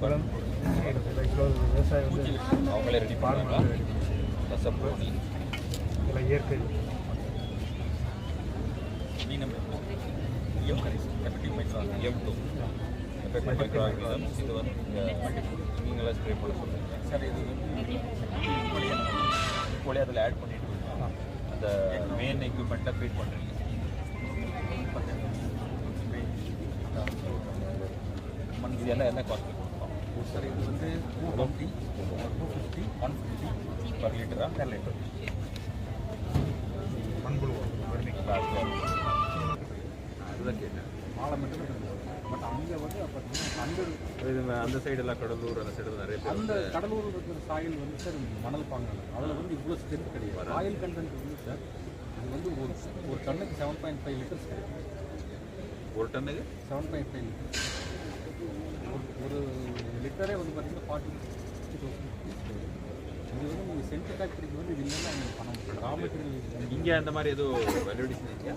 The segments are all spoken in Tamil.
பழம் விவசாயம் வந்து அவங்களே ரெடி ப்ளஸ் அப்புறம் எல்லாம் இயற்கை மீனம் M effective micro M to effective இது வந்து நீங்களே ஸ்ப்ரே பண்ண சொல்லுங்கள் சார் இது கோழி அதில் ஆட் பண்ணிட்டு அந்த மெயின் எக்யூப்மெண்ட்டை ஃபீட் பண்ணுறீங்க இது என்ன என்ன காஸ்ட் சார் இது வந்து two twenty two fifty one fifty per லிட்டரா per litre மண்புழு வறுமை அதுதான் கேட்டேன். மாலை மட்டும் அங்கே வந்து பார்த்தீங்கன்னா அந்த சைடெல்லாம் கடலூர் அந்த சைடு நிறைய அந்த கடலூர் இருக்கிற சாயில் வந்து சார் மணல் பாங்க அதில் வந்து இவ்வளோ ஸ்ட்ரென்த் கிடையாது. ஆயில் கண்டென்ட் வந்து சார் இது வந்து ஒரு ஒரு டன்னுக்கு செவன் பாயிண்ட் ஃபைவ் லிட்டர்ஸ் கிடைக்கும் ஒரு டன்னுக்கு செவன் பாயிண்ட் ஃபைவ் லிட்டர்ஸ் ஒரு லிட்டரே வந்து பார்த்தீங்கன்னா ஃபார்ட்டி சிக்ஸ்டி தௌசண்ட் இது வந்து நீங்கள் சென்ட் ஃபேக்ட்ரிக்கு வந்து இது இல்லைன்னா அவங்க பண்ண முடியும் ரா மெட்டீரியல் இங்கே அந்த மாதிரி எதுவும் வெல்யூடிஷன் இல்லையா?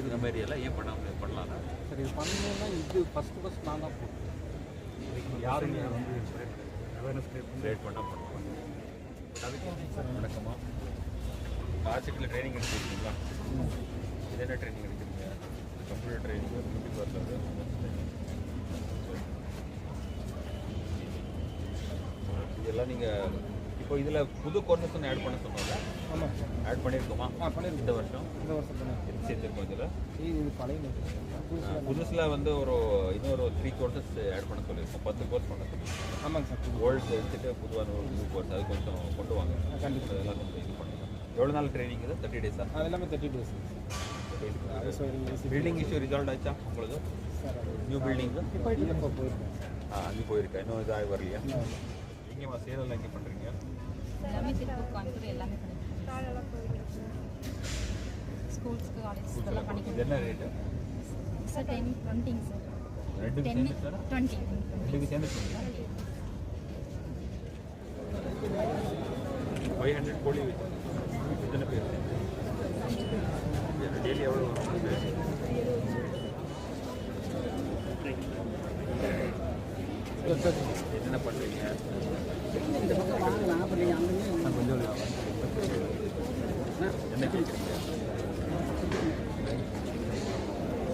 இந்த மாதிரி எல்லாம் ஏன் பண்ணாம பண்ணலாம் சரி இது பண்ணணும்னா இது ஃபஸ்ட்டு ஃபஸ்ட் நான் தான் போட்டேன் யாருமே வந்து அவேர்னஸ் ரேட் பண்ணால் பண்ணுவோம் அதுக்கு சார் வணக்கமா ஆர்சிட்டியில் ட்ரைனிங் எடுத்துருக்கீங்களா? இது என்ன ட்ரைனிங் எடுக்கிறீங்க? கம்ப்யூட்டர் ட்ரைனிங் பியூட்டி பார்லர் இதெல்லாம் நீங்கள் இப்போ இதில் புது கோர்னஸ் ஒன்று ஆட் பண்ண சொன்னாங்க ஆமாம் சார் ஆட் பண்ணியிருக்கோமா ஆ பண்ணிருக்கோம். இந்த வருஷம்? இந்த வருஷம் சேர்த்துருக்கோம் இதில்? இது பழைய மெட்டீரியல் புதுசில் வந்து ஒரு இன்னொரு த்ரீ கோர்சஸ் ஆட் பண்ண சொல்லியிருக்கோம். பத்து கோர்ஸ் பண்ண சொல்லியிருக்கோம். ஆமாங்க சார். ஓல்டு எடுத்துட்டு புதுவான ஒரு நியூ கோர்ஸ் அது கொஞ்சம் கொண்டு வாங்க. கண்டிப்பா. அதெல்லாம் கொஞ்சம் இது பண்ணுங்க எவ்வளோ நாள் ட்ரைனிங் இது? தேர்ட்டி டேஸா அது எல்லாமே thirty days building issue resolve ஆச்சா உங்களுக்கு? நியூ பில்டிங் இப்போ போயிருக்கேன். ஆ அங்கே போயிருக்கேன். இன்னும் இதாக வரலையா? எங்கேம்மா சேலம் எங்கே பண்ணுறீங்க எல்லாமே ஸ்கூல்ஸ்க்கு எல்லாம் இது என்ன ரேட்டு சார் டென் டுவெண்ட்டிங்க சார் ரெண்டுக்கு சேர்ந்து சார் டுவெண்ட்டி ரெண்டுக்கு சேர்ந்து ஃபைவ் ஹண்ட்ரட் கோழி எத்தனை பேர் டெய்லி எவ்வளோ பண்ணுறீங்க என்ன கேட்குறீங்க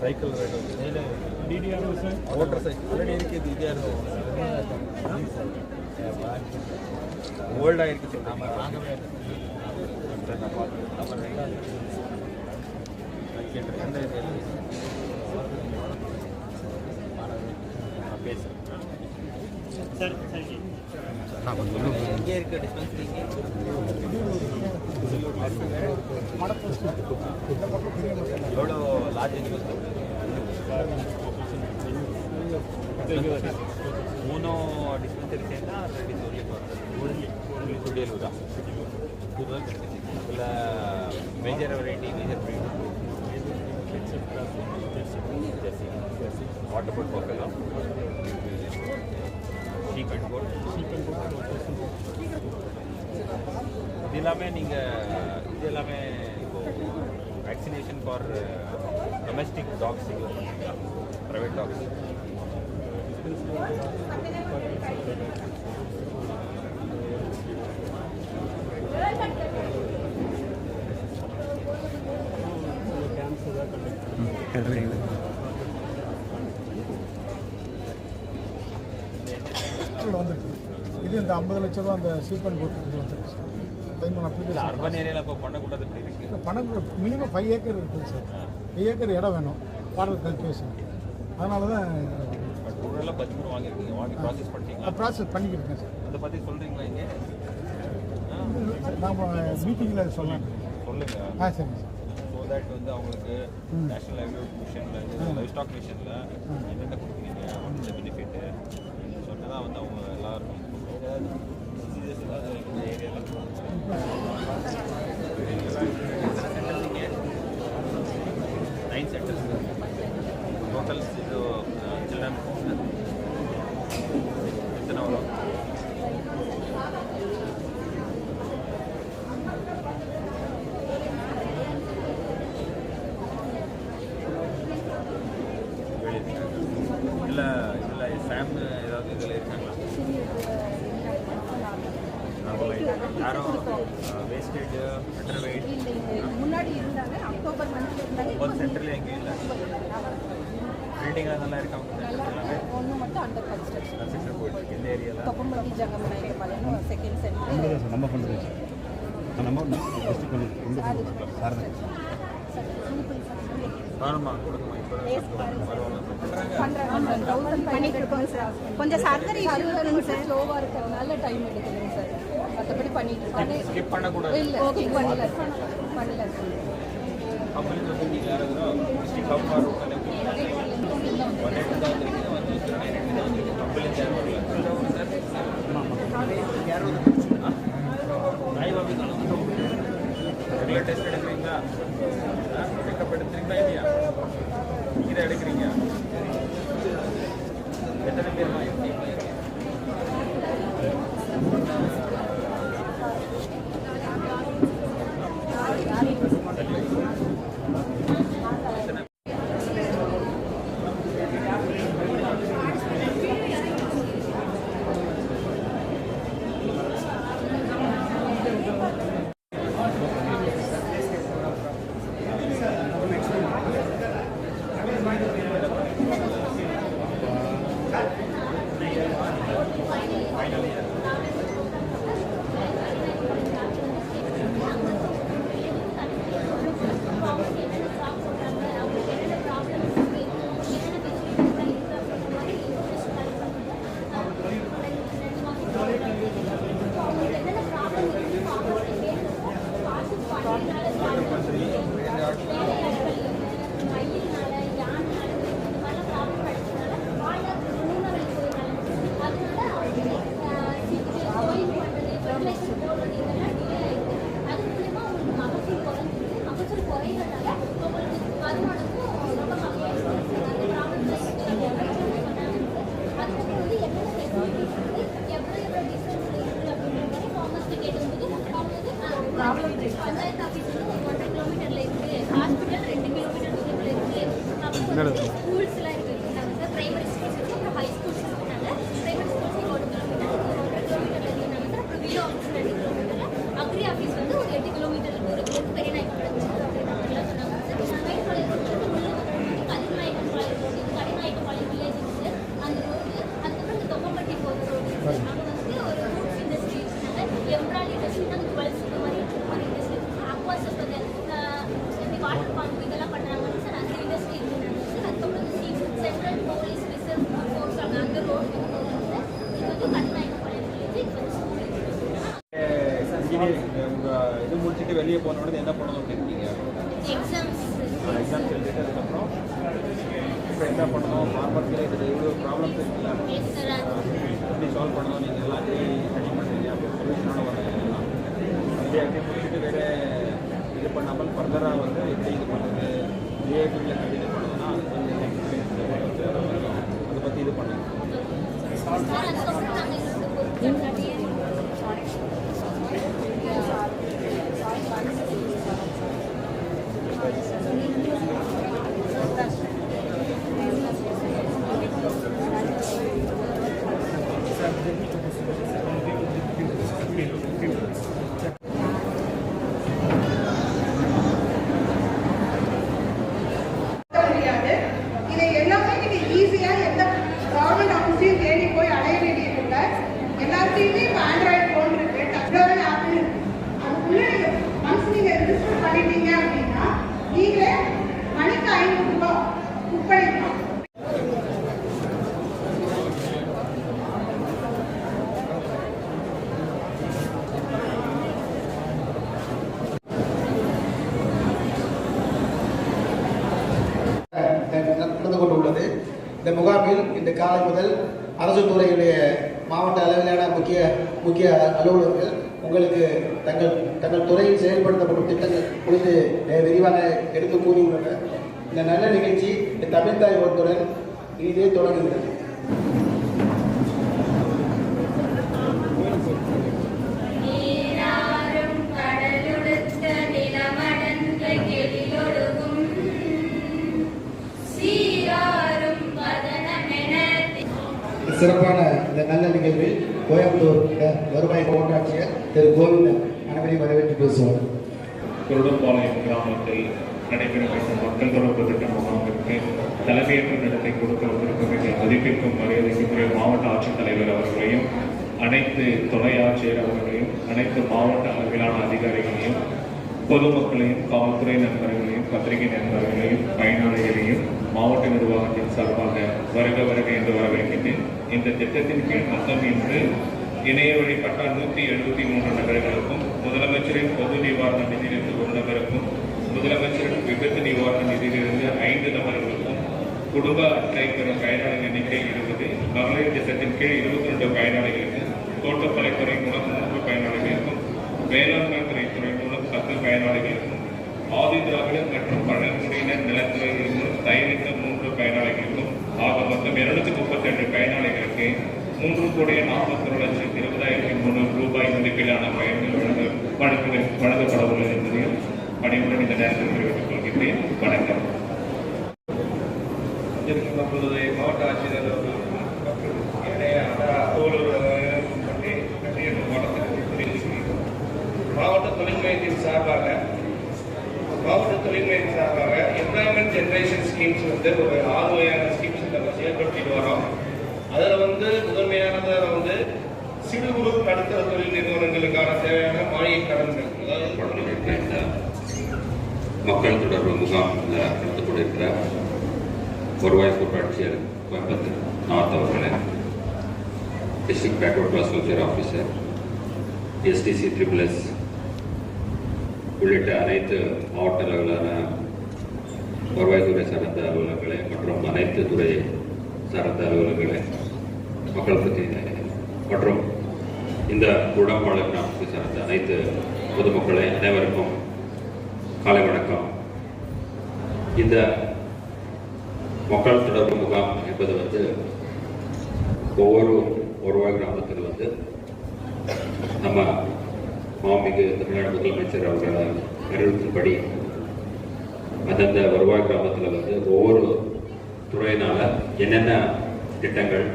cycle ride TTR sir motor cycle already இருக்குது இருக்கும் ஓல்டாக இருக்குது சார் நம்ம வாங்கவே நான் பார்த்து நம்ம எந்த நான் பேசுகிறேன் இருக்கு டிஸ்பென்சரி எவ்வளோ லார்ஜ் மூணு டிஸ்பென்சரி சேர்ந்தா ரெண்டு சொல்லி சுடியலூரா அதில் major variety major breed water boat பார்க்கலாம் ஷீப் அண்ட் கோட் இது எல்லாமே நீங்கள் இது எல்லாமே இப்போ vaccination for domestic dogs private dogs வந்துருக்கு. இது இந்த ஐம்பது லட்ச ரூபா அந்த சீப்பன் போட்டு வந்துருக்கு சார் டைம் இல்லை அப்ளிகேஷன் அர்பன் ஏரியாவில் இப்போ பண்ணக்கூடாது இருக்கு. பணம் மினிமம் ஃபைவ் ஏக்கர் இருக்குது சார். ஃபைவ் ஏக்கர் இடம் வேணும். வாட்டர் கல்டிவேஷன் அதனால தான் ப்ராசஸ் பண்ணிக்கிருக்கேன் சார். அதை பற்றி சொல்கிறீங்களா இங்கே? நாம் மீட்டிங்கில் சொல்லலாம் சொல்லுங்கள் ஆ சரிங்க சார். ஸோ தட் வந்து அவங்களுக்கு நேஷனல் லைவ்லிஹுட் மிஷனில் லைஃப் ஸ்டாக் மிஷனில் என்னென்ன கொடுக்குறீங்க? இந்த பெனிஃபிட்டு தான் வந்து அவங்க எல்லாருக்கும் நைன் சென்டர்ஸ் டோட்டல் இது சில்ட்ரன் எத்தனை வரும்? அதெல்லாம் இருக்கா ஒன்று மட்டும் அண்டர் கன்ஸ்ட்ரக்ஷன் கன்ஸ்ட்ரக்ஷன் போயிட்டு இந்த ஏரியாவில் தொப்பம்பட்டி ஜங்கமநாயகர் மலைன்னு செகண்ட் சென்டர் நம்ம பண்ணுறது நம்ம கொஞ்சம் சர்ஜரி ஸ்லோவாக இருக்கிறதுனால டைம் எடுக்கணும் சார். மற்றபடி பண்ணிட்டு இல்லை ஓகே பண்ணல. பண்ணல. சார் డబ్బులు என்னது என்ன பண்ணணும்? ஃபார்மர்ஸ்க்கு இதில் இவ்வளோ ப்ராப்ளம்ஸ் இருக்குல்ல? எப்படி சால்வ் பண்ணணும்? நீங்கள் எல்லாத்தையும் அதே ரெடி பண்ணுறீங்க. அப்போ சொல்யூஷனோட வரலாம் அதே அப்படியே முடிச்சுட்டு வேறு இது பண்ணாமல் ஃபர்தராக வந்து எப்படி இது பண்ணுறது? ஏபியில் கண்டினியூ பண்ணணும்னா அது கொஞ்சம் எக்ஸ்பீரியன்ஸ் அதை பற்றி இது பண்ணுங்க. துறையுடைய மாவட்ட அளவிலான முக்கிய முக்கிய அலுவலர்கள் உங்களுக்கு தங்கள் தங்கள் துறையில் செயல்படுத்தப்படும் திட்டங்கள் குறித்து விரிவாக எடுத்து கூறியுள்ளனர். இந்த நல்ல நிகழ்ச்சி தமிழ்தாய் ஒருத்துடன் இதே தொடங்குகிறது. சிறப்பான இந்த நல்ல நிகழ்வில் கோயம்புத்தூர் வருவாய் மாவட்ட ஆட்சியர் திரு கோவிந்தன் அனைவரையும் வரவேற்று பேசுவார் குருடம்பாளையம் கிராமத்தில் நடைபெற வேண்டும் மக்கள் தொடர்பு திட்ட முகாமிற்கு தலைமையேற்ற நடத்தை கொடுக்க வந்திருக்கும் எங்கள் மதிப்பிற்கும் மரியாதைக்குரிய மாவட்ட ஆட்சித்தலைவர் அவர்களையும் அனைத்து துணை ஆட்சியர் அவர்களையும் அனைத்து மாவட்ட அளவிலான அதிகாரிகளையும் பொதுமக்களையும் காவல்துறை நண்பர்களையும் பத்திரிகை நண்பர்களையும் பயனாளிகளையும் மாவட்ட நிர்வாகத்தின் சார்பாக வருக வருக என்று வரவேற்கின்றேன். இந்த திட்டத்தின் கீழ் மொத்தம் இன்று இணைய வழிபட்ட நூற்றி எழுபத்தி மூன்று நபர்களுக்கும் முதலமைச்சரின் பொது நிவாரண நிதியிலிருந்து ஒரு நபருக்கும் முதலமைச்சரின் விபத்து நிவாரண நிதியிலிருந்து ஐந்து நபர்களுக்கும் குடும்ப அட்டை பெறும் பயனாளிகள் எண்ணிக்கை இருபது மகளிர் திட்டத்தின் கீழ் இருபத்தி ரெண்டு பயனாளிகளுக்கும் தோட்டக்கலைத்துறை மூலம் மூன்று பயனாளிகளுக்கும் வேளாண்மை துறை மூலம் பத்து பயனாளிகளுக்கும் ஆதி திராவிடர் மற்றும் பழங்குடியினர் நிலத்துறையின் மூலம் தயாரித்த மூன்று பயனாளிகளுக்கும் ஆக மொத்தம் இருநூத்தி முப்பத்தி ரெண்டு பயனாளிகளுக்கு மூன்று கோடியே நாற்பத்தி ஒரு லட்சத்தி இருபதாயிரத்தி மூணு ரூபாய் மதிப்பிலான பயன்கள் வழங்க வழங்க வழங்கப்பட உள்ளது என்பதையும் பணியுடன் இந்த நேரத்தில் தெரிவித்துக் கொள்கின்றேன். வணக்கம். மாவட்ட ஆட்சியர் அவர்கள் மற்றும் இணைய தோழர்கள் பற்றி பற்றி மாவட்டத்தில் தெரிவிக்கிறேன் மாவட்ட தொழில் மையத்தின் சார்பாக மாவட்ட தொழில் மையத்தின் சார்பாக எம்ப்ளாய்மெண்ட் ஜென்ரேஷன் ஸ்கீம்ஸ் வந்து ஒரு ஆறு வகையான ஸ்கீம்ஸ் நம்ம செயல்படுத்திட்டு வரோம். அதில் வந்து முதன்மையானதாக வந்து சிறு குறு நடுத்தர தொழில் நிறுவனங்களுக்கான தேவையான மானிய கடன்கள். அதாவது மக்கள் தொடர்பு முகாம் நடந்து கொண்டிருக்கிற வருவாய் கூட்டாட்சியர் கோயம்புத்தூர் நார்த் அவர்களே district backward class welfare officer STC triple S உள்ளிட்ட அனைத்து மாவட்ட அளவிலான வருவாய்த்துறை சார்ந்த அலுவலர்களே மற்றும் அனைத்து துறை சார்ந்த அலுவலர்களே மக்கள் பிரதிநிதி மற்றும் இந்த குடம்பாள கிராமத்தை சார்ந்த அனைத்து பொதுமக்களே அனைவருக்கும் காலை வணக்கம். இந்த மக்கள் தொடர்பு முகாம் என்பது வந்து ஒவ்வொரு வருவாய் கிராமத்தில் வந்து நம்ம மாமிகு தமிழ்நாடு முதலமைச்சர் அவர்கள் அறிவித்தின்படி அந்தந்த வருவாய் கிராமத்தில் வந்து ஒவ்வொரு துறையினால் என்னென்ன திட்டங்கள்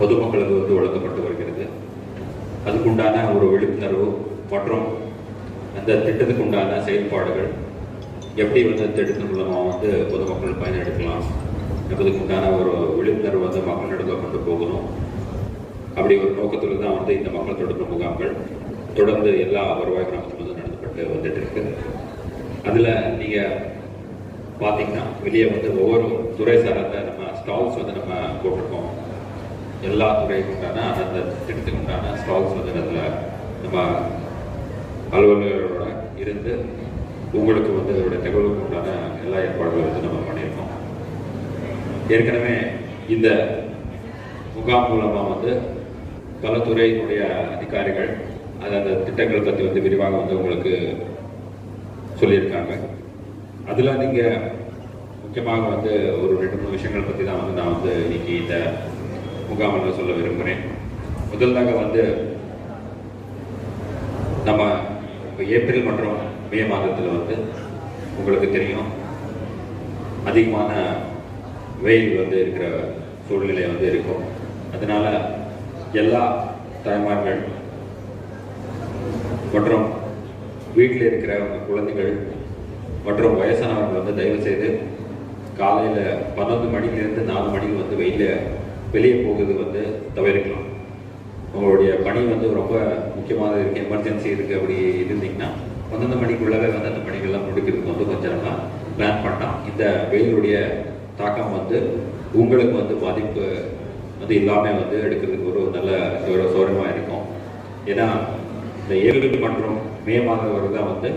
பொதுமக்களுக்கு வந்து வழங்கப்பட்டு வருகிறது அதுக்குண்டான ஒரு விழிப்புணர்வு மற்றும் அந்த திட்டத்துக்கு உண்டான செயல்பாடுகள் எப்படி வந்து அந்த திட்டத்தின் மூலமாக வந்து பொதுமக்கள் பயனெடுக்கலாம் என்பதுக்கு உண்டான ஒரு விழிப்புணர்வு வந்து மக்களிடத்தில் கொண்டு போகணும். அப்படி ஒரு நோக்கத்தில் தான் வந்து இந்த மக்கள் தொடர்பு முகாம்கள் தொடர்ந்து எல்லா வருவாய் கிராமத்திலும் வந்து நடத்தப்பட்டு வந்துட்டு இருக்குது அதில் நீங்கள் பார்த்தீங்கன்னா வெளியே வந்து ஒவ்வொரு துறை சார்ந்த நம்ம ஸ்டால்ஸ் வந்து நம்ம போட்டிருக்கோம். எல்லா துறைக்கும் உண்டான அந்தந்த திட்டத்துக்கு உண்டான ஸ்டால்ஸ் வந்து அதில் நம்ம அலுவலர்களோட இருந்து உங்களுக்கு வந்து அதோடைய தகவலுக்கு உண்டான எல்லா ஏற்பாடுகளும் வந்து நம்ம பண்ணியிருக்கோம். ஏற்கனவே இந்த முகாம் மூலமாக வந்து பல துறையினுடைய அதிகாரிகள் அது அந்த திட்டங்கள் பற்றி வந்து விரிவாக வந்து உங்களுக்கு சொல்லியிருக்காங்க. அதில் நீங்கள் முக்கியமாக வந்து ஒரு ரெண்டு மூணு விஷயங்கள் பற்றி தான் வந்து நான் வந்து இன்னைக்கு இந்த முகாமில் சொல்ல விரும்புகிறேன் முதல்தாக வந்து நம்ம இப்போ ஏப்ரல் மற்றும் மே மாதத்தில் வந்து உங்களுக்கு தெரியும் அதிகமான வெயில் வந்து இருக்கிற சூழ்நிலை வந்து இருக்கும். அதனால் எல்லா தாய்மார்கள் மற்றும் வீட்டில் இருக்கிற உங்கள் குழந்தைகள் மற்றும் வயசானவர்கள் வந்து தயவு செய்து காலையில் பன்னெண்டு மணிலேருந்து நாலு மணிக்கு வந்து வெயிலில் வெளியே போகிறது வந்து தவிர்க்கலாம். உங்களுடைய பணி வந்து ரொம்ப முக்கியமாக இருக்குது எமர்ஜென்சி இருக்குது அப்படி இருந்தீங்கன்னா பன்னெண்டு மணிக்குள்ளவே வந்து அந்த பணிகள்லாம் முடிக்கிறதுக்கு வந்து கொஞ்சம் நம்ம பிளான் பண்ணலாம். இந்த வெயிலுடைய தாக்கம் வந்து உங்களுக்கு வந்து பாதிப்பு வந்து இல்லாமல் வந்து எடுக்கிறதுக்கு ஒரு நல்ல ஒரு சோரமாக இருக்கும். ஏன்னா இந்த ஏழு மற்றும் மே மாதம் வரை தான் வந்து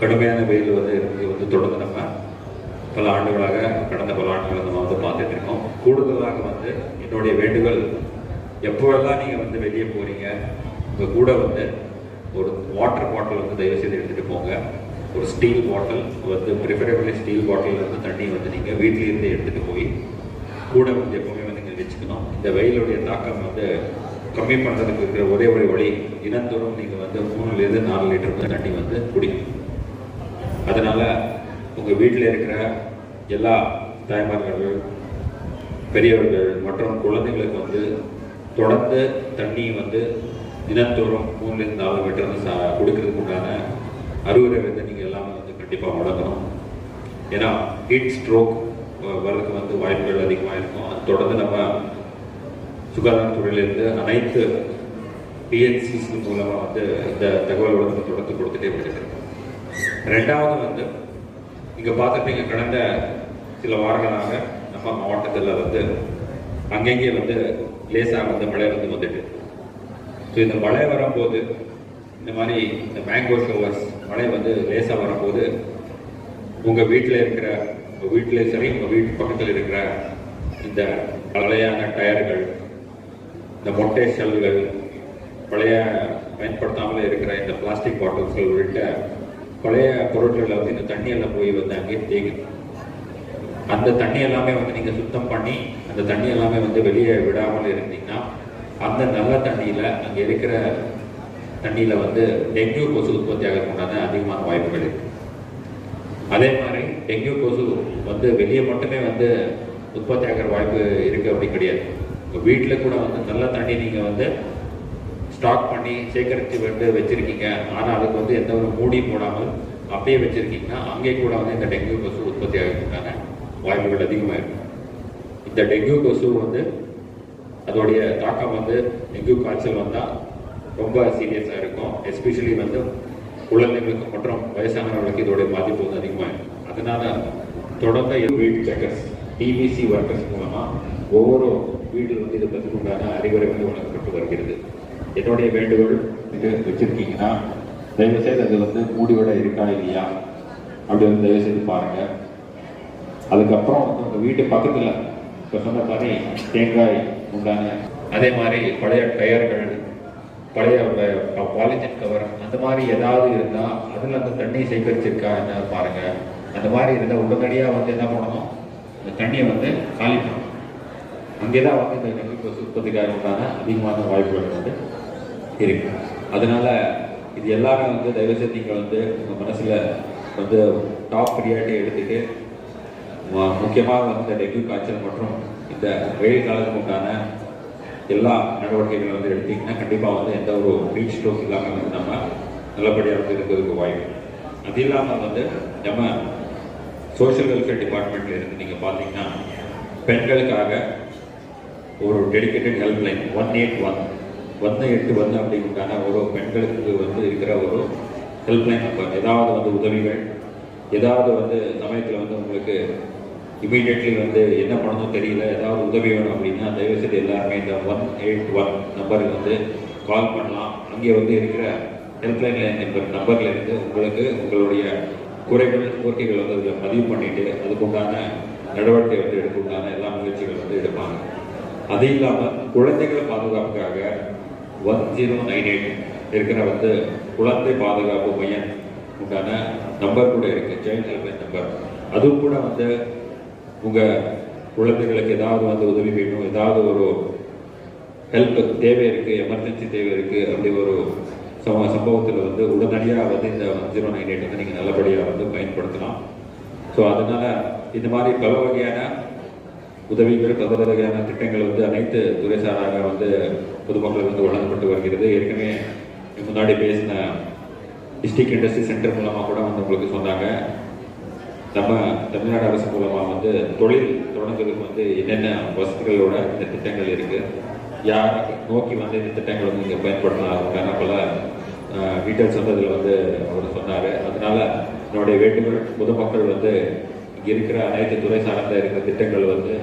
கடுமையான வெயில் வந்து வந்து தொடர்ந்து நம்ம பல ஆண்டுகளாக கடந்த பல ஆண்டுகளாக நம்ம வந்து பார்த்துட்டு இருக்கோம். கூடுதலாக வந்து என்னுடைய வேண்டுகோள் எப்போவெல்லாம் நீங்கள் வந்து வெளியே போகிறீங்க உங்கள் கூட வந்து ஒரு வாட்டர் பாட்டில் வந்து தயவு செய்து எடுத்துகிட்டு போங்க. ஒரு ஸ்டீல் பாட்டில் வந்து ப்ரிஃபரபிளி ஸ்டீல் பாட்டில் வந்து தண்ணி வந்து நீங்கள் வீட்டிலேருந்து எடுத்துகிட்டு போய் கூட வந்து எப்போவுமே வந்து நீங்கள் வச்சுக்கணும். இந்த வெயிலுடைய தாக்கம் வந்து கம்மி பண்ணுறதுக்கு இருக்கிற ஒரே ஒரு வழி தினந்தோறும் நீங்கள் வந்து மூணுலேருந்து நாலு லிட்டர் வந்து தண்ணி வந்து குடிக்கணும். அதனால் உங்கள் வீட்டில் இருக்கிற எல்லா தாய்மார்கள் பெரியவர்கள் மற்றும் குழந்தைகளுக்கு வந்து தொடர்ந்து தண்ணி வந்து தினந்தோறும் மூணுலேருந்து நாலு லிட்டர் வந்து சா கொடுக்கறதுக்கு உண்டான அறிவுரை வந்து நீங்கள் எல்லாமே வந்து கண்டிப்பாக வழங்கணும் ஏன்னா ஹீட் ஸ்ட்ரோக் வர்றதுக்கு வந்து வாய்ப்புகள் அதிகமாக இருக்கும். அது தொடர்ந்து நம்ம சுகாதாரத்துறையிலேருந்து அனைத்து பிஹெச்சிஸ் மூலமாக வந்து இந்த தகவல் வந்து தொடர்ந்து கொடுத்துட்டே வந்துருக்கோம் ரெண்டாவது வந்து இங்கே பார்த்துருப்பீங்க கடந்த சில வாரங்களாக நம்ம மாவட்டத்தில் வந்து அங்கங்கே வந்து லேசாக வந்து மழை வந்து வந்துட்டு ஸோ இந்த மழை வரும்போது இந்த மாதிரி இந்த மேங்கோ ஷோவர்ஸ் மழை வந்து லேசாக வரும்போது உங்கள் வீட்டில் இருக்கிற உங்கள் வீட்டிலே சரி உங்கள் வீட்டு பக்கத்தில் இருக்கிற இந்த பழையான டயர்கள் இந்த மொட்டை செல்கள் பழைய பயன்படுத்தாமல் இருக்கிற இந்த பிளாஸ்டிக் பாட்டில்ஸ்கள் உள்ளிட்ட பழைய பொருட்களில் வந்து இந்த தண்ணியெல்லாம் போய் வந்து அங்கேயே தேங்குது அந்த தண்ணி எல்லாமே வந்து நீங்கள் சுத்தம் பண்ணி அந்த தண்ணி எல்லாமே வந்து வெளியே விடாமல் இருந்தீங்கன்னா அந்த நல்ல தண்ணியில் அங்கே இருக்கிற தண்ணியில் வந்து டெங்கு கொசு உற்பத்தி ஆகிறதுக்கான அதிகமான வாய்ப்புகள் இருக்கு. அதே மாதிரி டெங்கு கொசு வந்து வெளியே மட்டுமே வந்து உற்பத்தி ஆகிற வாய்ப்பு இருக்குது அப்படி கிடையாது. உங்கள் வீட்டில் கூட வந்து நல்ல தண்ணி நீங்கள் வந்து ஸ்டாக் பண்ணி சேகரித்து வந்து வச்சுருக்கீங்க. ஆனால் அதுக்கு வந்து எந்த ஒரு மூடி போடாமல் அப்படியே வச்சுருக்கீங்கன்னா அங்கே கூட வந்து இந்த டெங்கு கொசு உற்பத்தி ஆகிறதுக்கான வாய்ப்புகள் அதிகமாக இருக்கும் இந்த டெங்கு கொசு வந்து அதோடைய தாக்கம் வந்து டெங்கு காய்ச்சல் வந்தால் ரொம்ப சீரியஸாக இருக்கும். எஸ்பெஷலி வந்து குழந்தைங்களுக்கு மற்றும் வயசானவர்களுக்கு இதோடைய பாதிப்பு வந்து அதிகமாக இருக்கும் அதனால தொடர்ந்து வீட் செக்கர்ஸ் டிபிசி ஒர்க்கர்ஸ் மூலமாக ஒவ்வொரு வீடு வந்து இதை பற்றி உண்டான அறிவுரை வந்து வழங்கப்பட்டு வருகிறது. என்னுடைய வேண்டுகோள் இது வச்சிருக்கீங்கன்னா தயவுசெய்து அது வந்து மூடியோட இருக்கா இல்லையா? அப்படி வந்து தயவுசெய்து பாருங்கள் அதுக்கப்புறம் வந்து உங்கள் வீட்டு பக்கத்தில் இப்போ சொன்ன மாதிரி தேங்காய் உண்டான அதே மாதிரி பழைய டயர்கள் பழைய பாலிஜன் கவர் அந்த மாதிரி ஏதாவது இருந்தால் அதில் அந்த தண்ணி சேகரிச்சிருக்கா என்ன பாருங்கள் அந்த மாதிரி இருந்தால் உடனடியாக வந்து என்ன பண்ணணும்? அந்த தண்ணியை வந்து காலி பண்ணணும். அங்கே தான் வந்து இந்த டெங்கு உற்பத்திக்காக உண்டான அதிகமான வாய்ப்புகள் வந்து இருக்கு. அதனால இது எல்லாமே வந்து தயவுசெய்து நீங்கள் வந்து உங்கள் மனசில் வந்து டாப் ப்ரியாரிட்டி எடுத்துட்டு முக்கியமாக வந்து இந்த டெங்கு காய்ச்சல் மற்றும் இந்த வெயில் காலத்துக்கு உண்டான எல்லா நடவடிக்கைகளும் வந்து எடுத்தீங்கன்னா கண்டிப்பாக வந்து எந்த ஒரு ஹீட் ஸ்ட்ரோக் இல்லாமல் வந்து நம்ம நல்லபடியாக வந்து இருக்கிறதுக்கு வாய்ப்பு. அது இல்லாமல் வந்து நம்ம சோஷியல் வெல்ஃபேர் டிபார்ட்மெண்ட்டில் இருந்து நீங்கள் பார்த்தீங்கன்னா பெண்களுக்காக ஒரு dedicated helpline one eight one ஒன்று எட்டு ஒன்று அப்படிங்கிறான ஒரு பெண்களுக்கு வந்து இருக்கிற ஒரு ஹெல்ப்லைன் நம்பர் ஏதாவது வந்து உதவிகள் ஏதாவது வந்து சமயத்தில் வந்து உங்களுக்கு இமீடியட்லி வந்து என்ன பண்ணணும் தெரியல ஏதாவது உதவி வேணும் அப்படின்னா தயவுசெய்து எல்லாருமே இந்த ஒன் எயிட் ஒன் நம்பருக்கு வந்து கால் பண்ணலாம். அங்கே வந்து இருக்கிற ஹெல்ப்லைன் நம்பர் நம்பர்லேருந்து உங்களுக்கு உங்களுடைய குறைகள் கோரிக்கைகள் வந்து அதில் பதிவு பண்ணிவிட்டு அதுக்குண்டான நடவடிக்கை வந்து எடுக்கணுண்டான எல்லா முயற்சிகள் வந்து எடுப்பாங்க. அது இல்லாமல் குழந்தைகளை பாதுகாப்புக்காக ஒன் ஜீரோ நைன் எயிட் இருக்கிற வந்து குழந்தை பாதுகாப்பு மையம் உண்டான நம்பர் கூட இருக்கு. ஜெயின் ஹெல்ப்லைன் நம்பர் அதுவும் கூட வந்து உங்கள் குழந்தைகளுக்கு ஏதாவது வந்து உதவி வேணும். ஏதாவது ஒரு ஹெல்ப் தேவை இருக்குது எமர்ஜென்சி தேவை இருக்குது அப்படி ஒரு சம சம்பவத்தில் வந்து உடனடியாக வந்து இந்த ஜீரோ நைன் எயிட் வந்து நீங்கள் நல்லபடியாக வந்து பயன்படுத்தலாம். ஸோ அதனால் இந்த மாதிரி பல வகையான உதவிகள் பல வகையான திட்டங்கள் வந்து அனைத்து துறை சாராக வந்து பொதுமக்களுக்கு வந்து வழங்கப்பட்டு வருகிறது. ஏற்கனவே முன்னாடி பேசின டிஸ்ட்ரிக்ட் இண்டஸ்ட்ரி சென்டர் மூலமாக கூட வந்து உங்களுக்கு சொன்னாங்க. நம்ம தமிழ்நாடு அரசு மூலமாக வந்து தொழில் தொடங்குறதுக்கு வந்து என்னென்ன வசதிகளோட இந்த திட்டங்கள் இருக்கு யார் நோக்கி வந்து இந்த திட்டங்கள் வந்து இங்கே பயன்படுத்தலாம் பல டீட்டெயில்ஸ் வந்து அதில் வந்து அவர் சொன்னார். அதனால என்னுடைய வேண்டுகோள் பொதுமக்கள் வந்து இங்கே இருக்கிற அனைத்து துறை சார்ந்த இருக்கிற திட்டங்கள் வந்து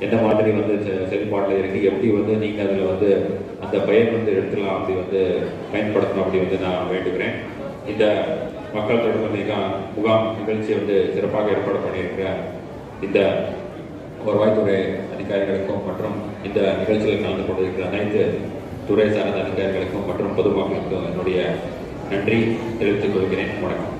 எந்த மாதிரி வந்து செ- செயல்பாட்டில் இருக்கு? எப்படி வந்து நீங்கள் அதில் வந்து அந்த பயன் வந்து எடுத்துலாம் அப்படி வந்து பயன்படுத்தணும் அப்படி வந்து நான் வேண்டுகிறேன். இந்த மக்கள் தொடர்பு நிகா- முகாம் நிகழ்ச்சி வந்து சிறப்பாக ஏற்பாடு பண்ணியிருக்கிற இந்த வருவாய்த்துறை அதிகாரிகளுக்கும் மற்றும் இந்த நிகழ்ச்சியில் கலந்து கொண்டிருக்கிற அனைத்து துறை சார்ந்த அதிகாரிகளுக்கும் மற்றும் பொதுமக்களுக்கும் என்னுடைய நன்றி தெரிவித்துக் கொள்கிறேன். வணக்கம்.